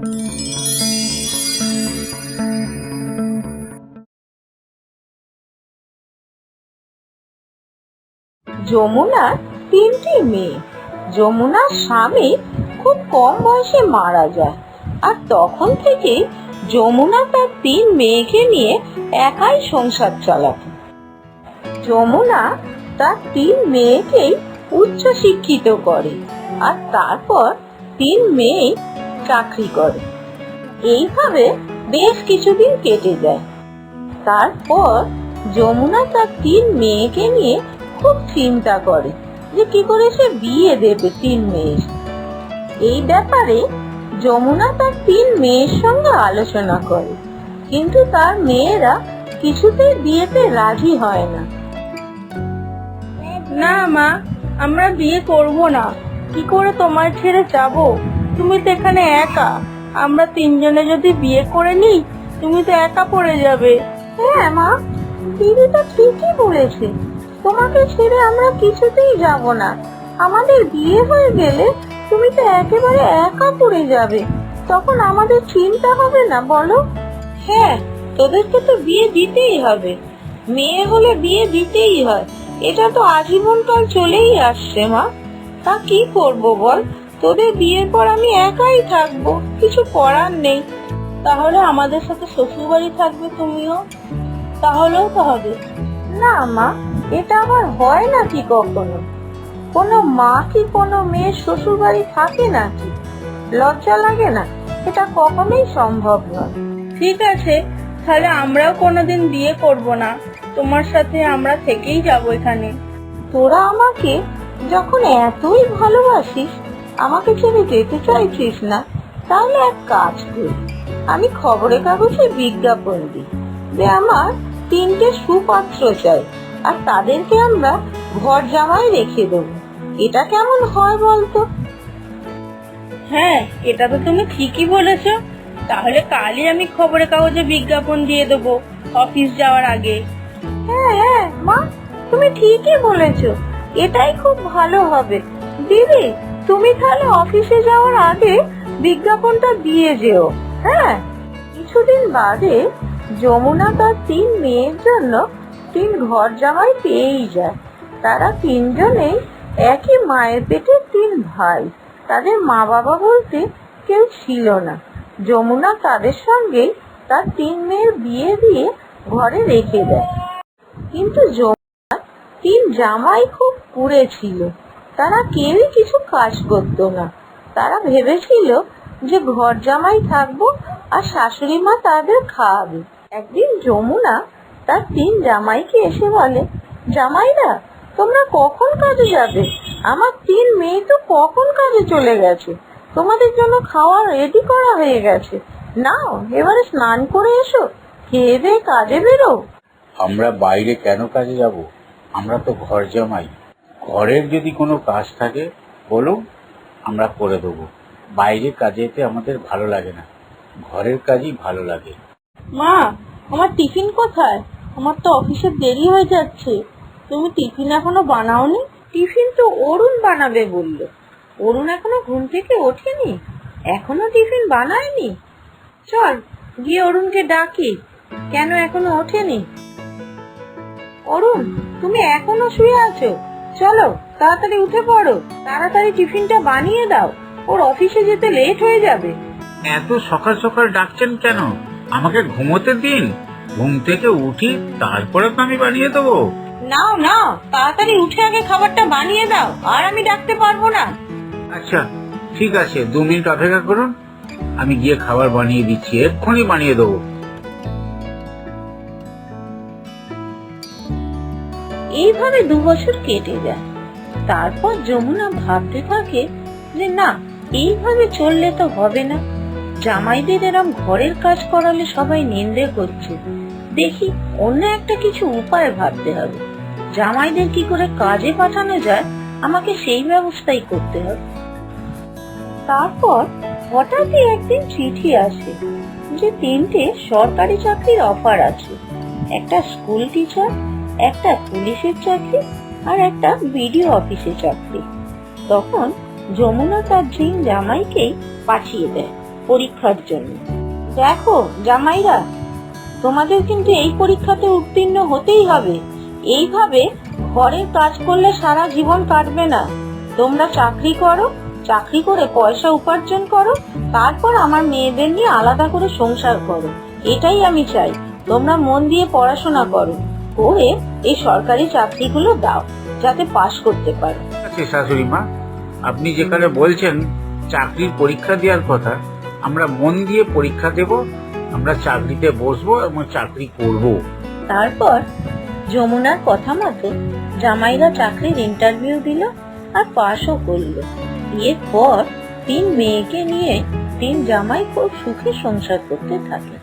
যমুনার তিনটি মেয়ে। যমুনার স্বামী খুব কম বয়সে মারা যায়। আর তখন থেকে যমুনা তার তিন মেয়েকে নিয়ে একাই সংসার চালাত। যমুনা তার তিন মেয়েকেই উচ্চ শিক্ষিত করে। আর তারপর তিন মেয়ে চাকরি করে। এইভাবে বেশ কিছুদিন কেটে যায়। তারপর যমুনা তার তিন মেয়েকে নিয়ে খুব চিন্তা করে যে কি করে সে বিয়ে দেবে তিন মেয়ের। এই ব্যাপারে যমুনা তার তিন মেয়ের সঙ্গে আলোচনা করে। কিন্তু তার মেয়েরা কিছুতেই বিয়েতে রাজি হয় না। না মা, আমরা বিয়ে করব না। কি করে তোমার ছেড়ে যাব? তুমি তো এখানে একা। আমরা তিনজনে যদি বিয়ে করে নিই তুমি তো একা পড়ে যাবে। হ্যাঁ মা। দিদি তো ঠিকই বলেছে। তোমাকে ছেড়ে আমরা কিছুতেই যাব না। আমাদের বিয়ে হয়ে গেলে তুমি তো একেবারে একা পড়ে যাবে। তখন আমাদের চিন্তা হবে না বলো। হ্যাঁ তোদেরকে তো বিয়ে দিতেই হবে। মেয়ে হলে বিয়ে দিতেই হয়। এটা তো আজীবনকাল চলেই আসছে মা। তা কি করব বল? তোদের বিয়ের পর আমি একাই থাকব কিছু করার নেই। তাহলে আমাদের সাথে শ্বশুর বাড়ি থাকবে তুমিও? তাহলেও তো হবে। না মা এটা আবার হয় না নাকি কখনো। কোনো মা কি কোনো মেয়ের শ্বশুর বাড়ি থাকে নাকি? লজ্জা লাগে না? এটা কখনোই সম্ভব নয়। ঠিক আছে তাহলে আমরাও কোনোদিন বিয়ে করব না। তোমার সাথে আমরা থেকেই যাব এখানে। তোরা আমাকে যখন এতই ভালোবাসিস আমাকে ছেড়ে যেতে চাইছিস না তাহলে এক কাজ করি। আমি খবরের কাগজে বিজ্ঞাপন দিই যে আমার তিনটে সুপাত্র চাই আর তাদেরকে আমরা ঘর জামাই রেখে দেবো। এটা কেমন হয় বলতো? হ্যাঁ এটা তো তুমি ঠিকই বলেছ। তাহলে কালই আমি খবরের কাগজে বিজ্ঞাপন দিয়ে দেবো অফিস যাওয়ার আগে। হ্যাঁ হ্যাঁ মা তুমি ঠিকই বলেছ। এটাই খুব ভালো হবে। দিদি তুমি তাহলে অফিসে যাওয়ার আগে বিজ্ঞাপনটা দিয়ে যেও হ্যাঁ? কিছুদিন বাদে যমুনা তার তিন মেয়ের জন্য তিন ঘর জামাই পেয়েই যায়। তারা তিনজনেই একই মায়ের পেটে তিন ভাই। তাদের মা বাবা বলতে কেউ ছিল না। যমুনা তাদের সঙ্গেই তার তিন মেয়ের বিয়ে দিয়ে ঘরে রেখে দেয়। কিন্তু যমুনা তিন জামাই খুব কুড়ে ছিল। তারা কেউই কিছু কাজ করতো না। তারা ভেবেছিল যে ঘর জামাই থাকব আর শাশুড়ি মা তাদের খাওয়াবে। একদিন যমুনা তার তিন জামাইকে এসে বলে, জামাইরা, তোমরা কখন কাজে যাবে? আমার তিন মেয়ে তো কখন কাজে চলে গেছে? তোমাদের জন্য খাওয়া রেডি করা হয়ে গেছে। নাও, এবারে স্নান করে এসো, খেয়ে কাজে বেরো। আমরা বাইরে কেন কাজে যাব? আমরা তো ঘর জামাই। ঘরের যদি কোনো কাজ থাকে বলুন আমরা করে দেবো। বাইরে কাজেতে আমাদের ভালো লাগে না। ঘরের কাজই ভালো লাগে। মা আমার টিফিন কোথায়? আমার তো অফিসে দেরি হয়ে যাচ্ছে। তুমি টিফিন এখনও বানাওনি? টিফিন তো অরুণ বানাবে বলল। অরুণ এখনও ঘুম থেকে ওঠেনি? এখনও টিফিন বানায়নি? চল গিয়ে অরুণকে ডাকি। কেন এখনও ওঠেনি? অরুণ তুমি এখনও শুয়ে আছো? চলো তাড়াতাড়ি উঠে পড়ো। তাড়াতাড়ি টিফিনটা বানিয়ে দাও। ওর অফিসে যেতে লেট হয়ে যাবে। এত সকাল সকাল ডাকছেন কেন? আমাকে ঘুমোতে দিন। ঘুম থেকে উঠি তারপরে তো আমি বানিয়ে দেবো। নাও নাও তাড়াতাড়ি উঠে আগে খাবারটা বানিয়ে দাও আর আমি ডাকতে পারব না। আচ্ছা ঠিক আছে দু মিনিট অপেক্ষা করুন। আমি গিয়ে খাবার বানিয়ে দিচ্ছি এক্ষুনি বানিয়ে দেবো। এইভাবে দু বছর কেটে যায়। তারপর যমুনা ভাবতে থাকে যে, না, এইভাবে চললে তো হবে না। জামাইদের এরম ঘরের কাজ করালে সবাই নিন্দে করছে। দেখি অন্য একটা কিছু উপায় ভাবতে হবে। জামাইদের কি করে কাজে পাঠানো যায়, আমাকে সেই ব্যবস্থাই করতে হবে। তারপর হঠাৎই একদিন চিঠি আসে যে, তিনটে সরকারি চাকরির অফার আছে। একটা স্কুল টিচার একটা পুলিশের চাকরি আর একটা বিডিও অফিসে চাকরি। তখন যমুনা তার জিন জামাইকেই পাঠিয়ে দেয় পরীক্ষার জন্য। দেখো জামাইরা, তোমাদের কিন্তু এই পরীক্ষাতে উত্তীর্ণ হতেই হবে। এইভাবে ঘরের কাজ করলে সারা জীবন কাটবে না। তোমরা চাকরি করো, চাকরি করে পয়সা উপার্জন করো, তারপর আমার মেয়েদের নিয়ে আলাদা করে সংসার করো। এটাই আমি চাই। তোমরা মন দিয়ে পড়াশোনা করো। করে এই সরকারি চাকরিগুলো দাও যাতে পাশ করতে পারো। শাশুড়ি মা আপনি যেখানে বলছেন চাকরির পরীক্ষা দেওয়ার কথা আমরা মন দিয়ে পরীক্ষা দেব আমরা চাকরিতে বসবো এবং চাকরি করব। তারপর যমুনার কথা মতো জামাইরা চাকরির ইন্টারভিউ দিল আর পাশও করল। এরপর তিন মেয়েকে নিয়ে তিন জামাই খুব সুখে সংসার করতে থাকে।